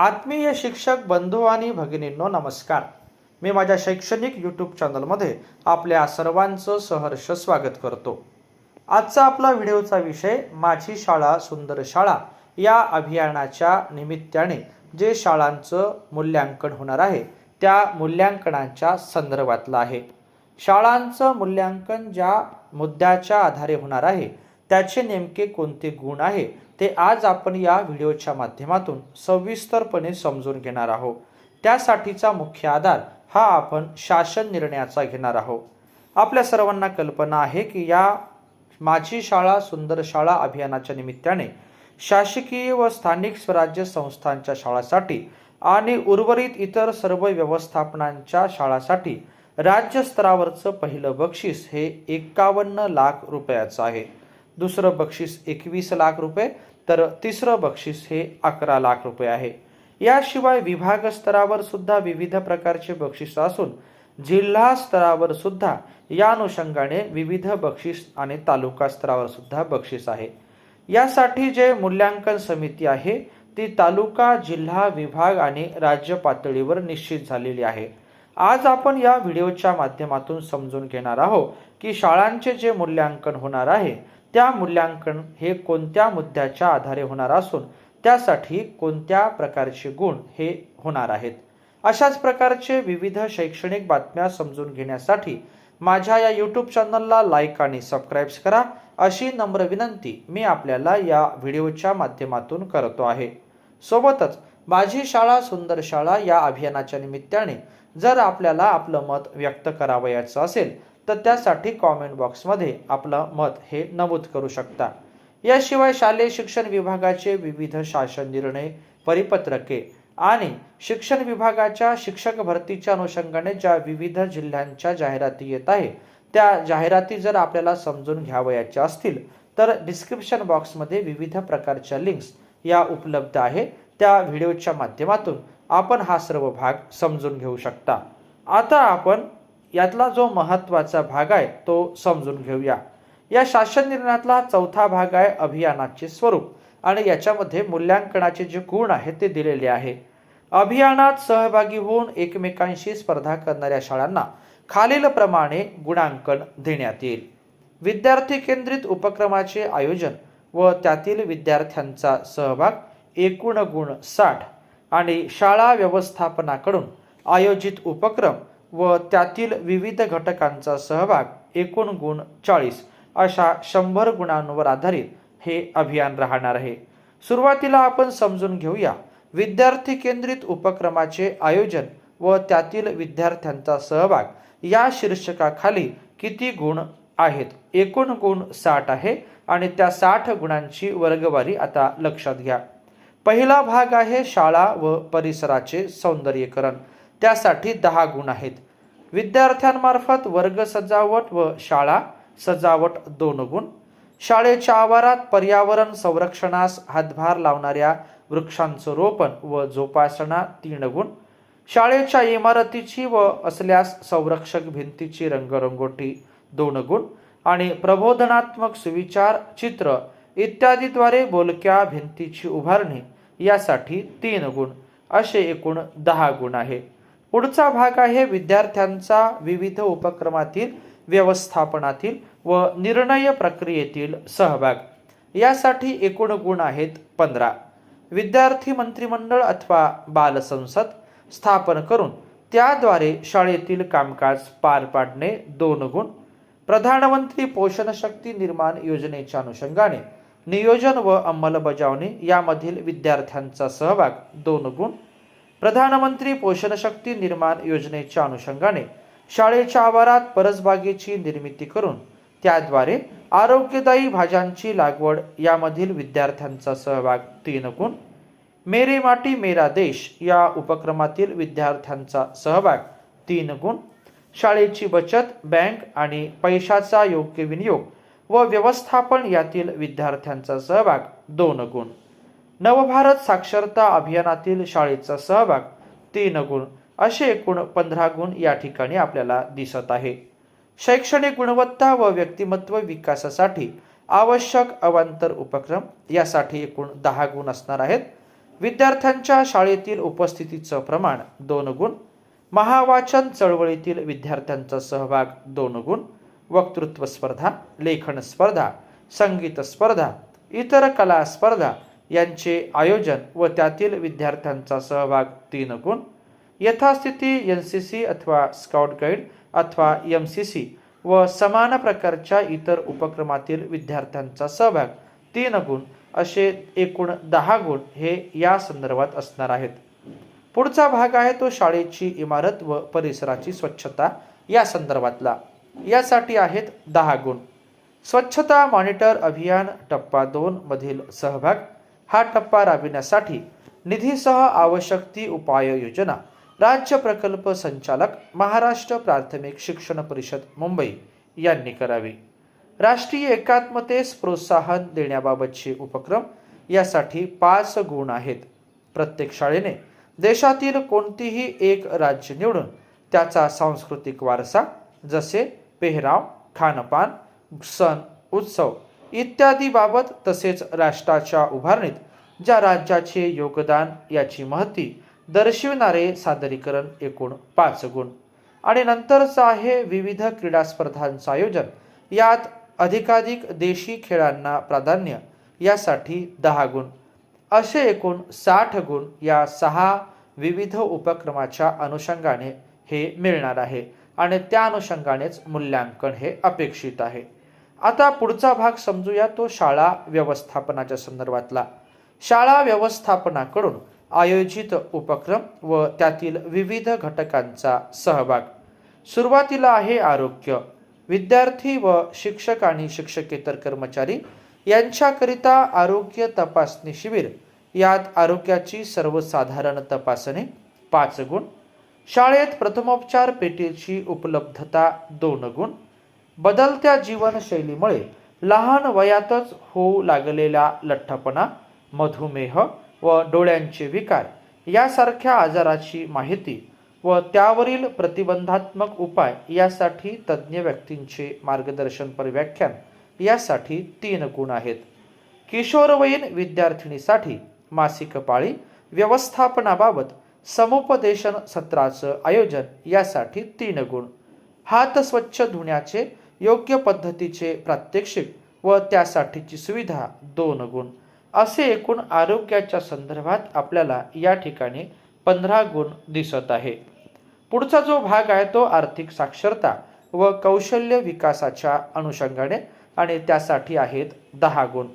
आत्मीय शिक्षक बंधू आणि भगिनींनो नमस्कार. मी माझ्या शैक्षणिक यूट्यूब चॅनलमध्ये आपल्या सर्वांचं सहर्ष स्वागत करतो. आजचा आपला व्हिडिओचा विषय माझी शाळा सुंदर शाळा या अभियानाच्या निमित्ताने जे शाळांचं मूल्यांकन होणार आहे त्या मूल्यांकनाच्या संदर्भातलं आहे. शाळांचं मूल्यांकन ज्या मुद्द्याच्या आधारे होणार आहे त्याचे नेमके कोणते गुण आहे ते आज आपण या व्हिडिओच्या माध्यमातून सविस्तरपणे समजून घेणार आहोत. त्यासाठीचा मुख्य आधार हा आपण शासन निर्णयाचा घेणार आहोत. आपल्या सर्वांना कल्पना आहे की या माझी शाळा सुंदर शाळा अभियानाच्या निमित्ताने शासकीय व स्थानिक स्वराज्य संस्थांच्या शाळांसाठी आणि उर्वरित इतर सर्व व्यवस्थापनांच्या शाळांसाठी राज्य स्तरावरचं पहिलं बक्षीस हे एकावन्न लाख रुपयाचं आहे. दुसरं बक्षीस एकवीस लाख रुपये तर तिसरं बक्षीस हे अकरा लाख रुपये आहे. याशिवाय विभाग स्तरावर सुद्धा विविध प्रकारचे बक्षीस असून जिल्हा स्तरावर सुद्धा या अनुषंगाने विविध बक्षीस आणि तालुका स्तरावर सुद्धा बक्षीस आहे. यासाठी जे मूल्यांकन समिती आहे ती तालुका जिल्हा विभाग आणि राज्य पातळीवर निश्चित झालेली आहे. आज आपण या व्हिडिओच्या माध्यमातून समजून घेणार आहोत की शाळांचे जे मूल्यांकन होणार आहे त्या मूल्यांकन हे कोणत्या मुद्द्याच्या आधारे होणार असून त्यासाठी कोणत्या प्रकारचे गुण हे होणार आहेत? अशाच प्रकारचे विविध शैक्षणिक बातम्या समजून घेण्यासाठी माझ्या या यूट्यूब चॅनलला लाईक आणि सबस्क्राईब्स करा. अशी नम्र विनंती मी आपल्याला या व्हिडिओच्या माध्यमातून करतो आहे. सोबतच माझी शाळा सुंदर शाळा या अभियानाच्या निमित्ताने जर आपल्याला आपलं मत व्यक्त करावयाचं असेल तर त्यासाठी कॉमेंट बॉक्समध्ये आपलं मत हे नमूद करू शकता. याशिवाय शालेय शिक्षण विभागाचे विविध शासन निर्णय परिपत्रके आणि शिक्षण विभागाच्या शिक्षक भरतीच्या अनुषंगाने ज्या विविध जिल्ह्यांच्या जाहिराती येत आहे त्या जाहिराती जर आपल्याला समजून घ्यावयाच्या असतील तर डिस्क्रिप्शन बॉक्समध्ये विविध प्रकारच्या लिंक्स या उपलब्ध आहे. त्या व्हिडिओच्या माध्यमातून आपण हा सर्व भाग समजून घेऊ शकता. आता आपण यातला जो महत्त्वाचा भाग आहे तो समजून घेऊया. या शासन निर्णयातला चौथा भाग आहे अभियानाचे स्वरूप आणि याच्यामध्ये मूल्यांकनाचे जे गुण आहेत ते दिलेले आहे. अभियानात सहभागी होऊन एकमेकांशी स्पर्धा करणाऱ्या शाळांना खालीलप्रमाणे गुणांकन देण्यात येईल. विद्यार्थी केंद्रित उपक्रमाचे आयोजन व त्यातील विद्यार्थ्यांचा सहभाग एकूण गुण साठ आणि शाळा व्यवस्थापनाकडून आयोजित उपक्रम व त्यातील विविध घटकांचा सहभाग एकूण गुण चाळीस अशा शंभर गुणांवर आधारित हे अभियान राहणार आहे. सुरुवातीला आपण समजून घेऊया. विद्यार्थी केंद्रित उपक्रमाचे आयोजन व त्यातील विद्यार्थ्यांचा सहभाग या शीर्षकाखाली किती गुण आहेत? एकूण गुण साठ आहे आणि त्या साठ गुणांची वर्गवारी आता लक्षात घ्या. पहिला भाग आहे शाळा व परिसराचे सौंदर्यीकरण. त्यासाठी दहा गुण आहेत. विद्यार्थ्यांमार्फत वर्ग सजावट व शाळा सजावट दोन गुण. शाळेच्या आवारात पर्यावरण संरक्षणास हातभार लावणाऱ्या वृक्षांचं रोपण व जोपासना तीन गुण. शाळेच्या इमारतीची व असल्यास संरक्षक भिंतीची रंगरंगोटी दोन गुण आणि प्रबोधनात्मक सुविचार चित्र इत्यादीद्वारे बोलक्या भिंतीची उभारणी यासाठी तीन गुण. असे एकूण दहा गुण आहे. पुढचा भाग आहे विद्यार्थ्यांचा विविध उपक्रमातील व्यवस्थापनातील व निर्णय प्रक्रियेतील सहभाग. यासाठी एकूण गुण आहेत पंधरा. विद्यार्थी मंत्रिमंडळ अथवा बालसंसद स्थापन करून त्याद्वारे शाळेतील कामकाज पार पाडणे दोन गुण. प्रधानमंत्री पोषण शक्ती निर्माण योजनेच्या अनुषंगाने नियोजन व अंमलबजावणी यामधील विद्यार्थ्यांचा सहभाग दोन गुण. प्रधानमंत्री पोषण शक्ती निर्माण योजनेच्या अनुषंगाने शाळेच्या आवारात परसबागेची निर्मिती करून त्याद्वारे आरोग्यदायी भाज्यांची लागवड यामधील विद्यार्थ्यांचा सहभाग तीन गुण मेरे माटी मेरा देश या उपक्रमातील विद्यार्थ्यांचा सहभाग तीन गुण शाळेची बचत बँक आणि पैशाचा योग्य विनियोग व व्यवस्थापन यातील विद्यार्थ्यांचा सहभाग दोन गुण. नवभारत साक्षरता अभियानातील शाळेचा सहभाग तीन गुण असे एकूण पंधरा गुण या ठिकाणी आपल्याला दिसत आहे. शैक्षणिक गुणवत्ता व व्यक्तिमत्व विकासासाठी आवश्यक अवांतर उपक्रम यासाठी एकूण दहा गुण असणार आहेत. विद्यार्थ्यांच्या शाळेतील उपस्थितीचं प्रमाण दोन गुण महावाचन चळवळीतील विद्यार्थ्यांचा सहभाग दोन गुण वक्तृत्व स्पर्धा लेखन स्पर्धा संगीत स्पर्धा इतर कला स्पर्धा यांचे आयोजन व त्यातील विद्यार्थ्यांचा सहभाग तीन गुण यथास्थिती एन सी सी अथवा स्काउट गाईड अथवा एम सी सी व समान प्रकारच्या इतर उपक्रमातील विद्यार्थ्यांचा सहभाग तीन गुण असे एकूण दहा गुण हे या संदर्भात असणार आहेत. पुढचा भाग आहे तो शाळेची इमारत व परिसराची स्वच्छता या संदर्भातला. यासाठी आहेत दहा गुण. स्वच्छता मॉनिटर अभियान टप्पा दोन मधील सहभाग हा टप्पा राबविण्यासाठी निधीसह आवश्यक ती उपाययोजना राज्य प्रकल्प संचालक महाराष्ट्र प्राथमिक शिक्षण परिषद मुंबई यांनी करावी. राष्ट्रीय एकात्मतेस प्रोत्साहन देण्याबाबतचे उपक्रम यासाठी पाच गुण आहेत. प्रत्येक शाळेने देशातील कोणतीही एक राज्य निवडून त्याचा सांस्कृतिक वारसा जसे पेहराव खानपान सण उत्सव इत्यादी बाबत तसेच राष्ट्राच्या उभारणीत ज्या राज्याचे योगदान याची महती दर्शविणारे सादरीकरण एकूण पाच गुण. आणि नंतरचं आहे विविध क्रीडा स्पर्धांचं आयोजन. यात अधिकाधिक देशी खेळांना प्राधान्य यासाठी दहा गुण. असे एकूण साठ गुण या सहा विविध उपक्रमाच्या अनुषंगाने हे मिळणार आहे. आणि त्या अनुषंगानेच मूल्यांकन हे अपेक्षित आहे. आता पुढचा भाग समजूया तो शाळा व्यवस्थापनाच्या संदर्भातला. शाळा व्यवस्थापनाकडून आयोजित उपक्रम व त्यातील विविध घटकांचा सहभाग. सुरुवातीला आहे आरोग्य. विद्यार्थी व शिक्षक आणि शिक्षकेतर कर्मचारी यांच्याकरिता आरोग्य तपासणी शिबिर. यात आरोग्याची सर्वसाधारण तपासणी पाच गुण शाळेत प्रथमोपचार पेटीची उपलब्धता दोन गुण बदलत्या जीवनशैलीमुळे लहान वयातच होऊ लागलेला लठ्ठपणा मधुमेह व डोळ्यांचे विकार यासारख्या आजाराची माहिती व त्यावरील प्रतिबंधात्मक उपाय यासाठी तज्ज्ञ व्यक्तींचे मार्गदर्शनपर व्याख्यान यासाठी तीन गुण आहेत. किशोरवयीन विद्यार्थिनीसाठी मासिक पाळी व्यवस्थापनाबाबत समुपदेशन सत्राचं आयोजन यासाठी तीन गुण. हात स्वच्छ धुण्याचे योग्य पद्धतीचे प्रात्यक्षिक व त्यासाठीची सुविधा दोन गुण. असे एकूण आरोग्याच्या संदर्भात आपल्याला या ठिकाणी पंधरा गुण दिसत आहे. पुढचा जो भाग आहे तो आर्थिक साक्षरता व कौशल्य विकासाच्या अनुषंगाने आणि त्यासाठी आहेत दहा गुण.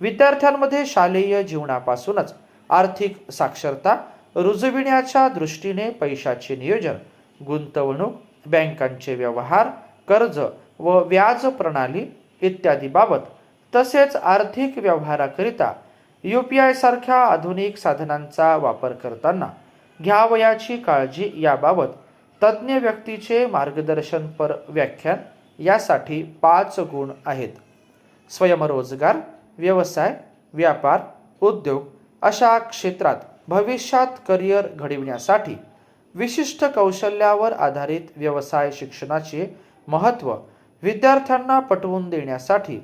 विद्यार्थ्यांमध्ये शालेय जीवनापासूनच आर्थिक साक्षरता रुजविण्याच्या दृष्टीने पैशाचे नियोजन गुंतवणूक बँकांचे व्यवहार कर्ज व व्याज प्रणाली इत्यादी बाबत तसेच आर्थिक व्यवहाराकरिता यू पी आय सारख्या आधुनिक साधनांचा वापर करताना घ्यावयाची काळजी याबाबत तज्ज्ञ व्यक्तीचे मार्गदर्शनपर व्याख्यान यासाठी पाच गुण आहेत. स्वयंरोजगार व्यवसाय व्यापार उद्योग अशा क्षेत्रात भविष्यात करिअर घडविण्यासाठी विशिष्ट कौशल्यावर आधारित व्यवसाय शिक्षणाचे महत्त्व विद्यार्थ्यांना पटवून देण्यासाठी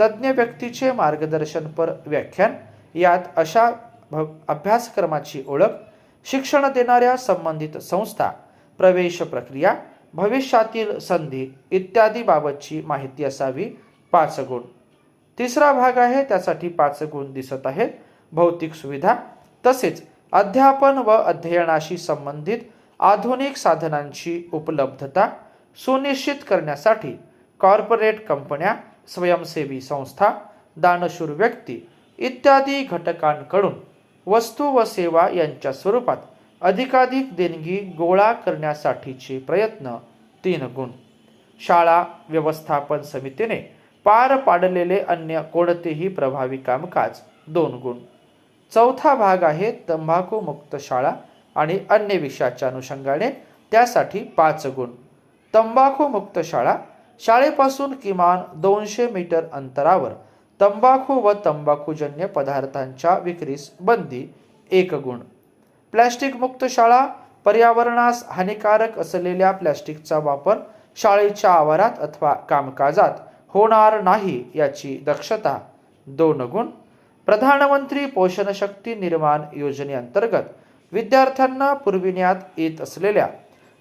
तज्ज्ञ व्यक्तीचे मार्गदर्शनपर व्याख्यान यात अशा भ अभ्यासक्रमाची ओळख शिक्षण देणाऱ्या संबंधित संस्था प्रवेश प्रक्रिया भविष्यातील संधी इत्यादी बाबतची माहिती असावी पाच गुण. तिसरा भाग आहे त्यासाठी पाच गुण दिसत आहेत. भौतिक सुविधा तसेच अध्यापन व अध्ययनाशी संबंधित आधुनिक साधनांची उपलब्धता सुनिश्चित करण्यासाठी कॉर्पोरेट कंपन्या स्वयंसेवी संस्था दानशूर व्यक्ती इत्यादी घटकांकडून वस्तू व सेवा यांच्या स्वरूपात अधिकाधिक देणगी गोळा करण्यासाठीचे प्रयत्न तीन गुण. शाळा व्यवस्थापन समितीने पार पाडलेले अन्य कोणतेही प्रभावी कामकाज दोन गुण. चौथा भाग आहे तंबाखू मुक्त शाळा आणि अन्य विषयाच्या अनुषंगाने त्यासाठी पाच गुण. तंबाखूमुक्त शाळा शाळेपासून किमान दोनशे मीटर अंतरावर तंबाखू व तंबाखूजन्य पदार्थांच्या विक्रीस बंदी एक गुण प्लॅस्टिक मुक्त शाळा पर्यावरणास हानिकारक असलेल्या प्लॅस्टिकचा वापर शाळेच्या आवारात अथवा कामकाजात होणार नाही याची दक्षता दोन गुण प्रधानमंत्री पोषण शक्ती निर्माण योजनेअंतर्गत विद्यार्थ्यांना पुरविण्यात येत असलेल्या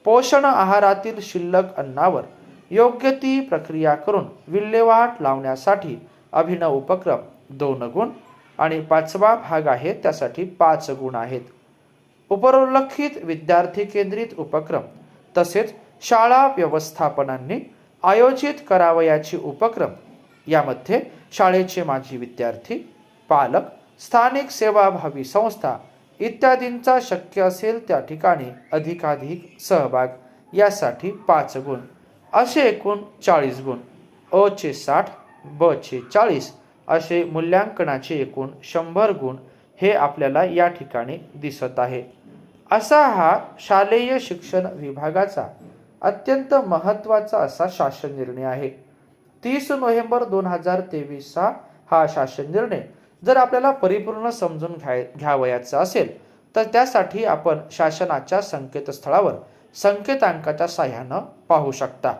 पोषण आहारातील शिल्लक अन्नावर योग्य ती प्रक्रिया करून विल्हेवाट लावण्यासाठी अभिनव उपक्रम दोन गुण आणि पाचवा भाग आहे त्यासाठी पाच गुण आहेत. उपरोल्लेखित विद्यार्थी केंद्रित उपक्रम तसेच शाळा व्यवस्थापनांनी आयोजित करावयाचे उपक्रम यामध्ये शाळेचे माजी विद्यार्थी पालक स्थानिक सेवाभावी संस्था इत्यादींचा शक्य असेल त्या ठिकाणी अधिकाधिक सहभाग यासाठी पाच गुण. असे एकूण चाळीस गुण. अ चे साठ ब चे चाळीस असे मूल्यांकनाचे एकूण शंभर गुण हे आपल्याला या ठिकाणी दिसत आहे. असा हा शालेय शिक्षण विभागाचा अत्यंत महत्त्वाचा असा शासन निर्णय आहे. तीस नोव्हेंबर दोन हजार तेवीसचा हा शासन निर्णय जर आपल्याला परिपूर्ण समजून घ्याय घ्यावयाचा असेल तर त्यासाठी आपण शासनाच्या संकेतस्थळावर संकेतांकाच्या साह्यानं पाहू शकता.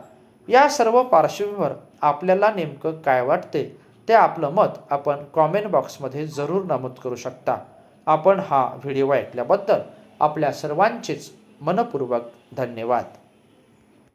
या सर्व पार्श्वभूमीवर आपल्याला नेमकं काय वाटते ते आपलं मत आपण कॉमेंट बॉक्समध्ये जरूर नमूद करू शकता. आपण हा व्हिडिओ ऐकल्याबद्दल आपल्या सर्वांचेच मनपूर्वक धन्यवाद.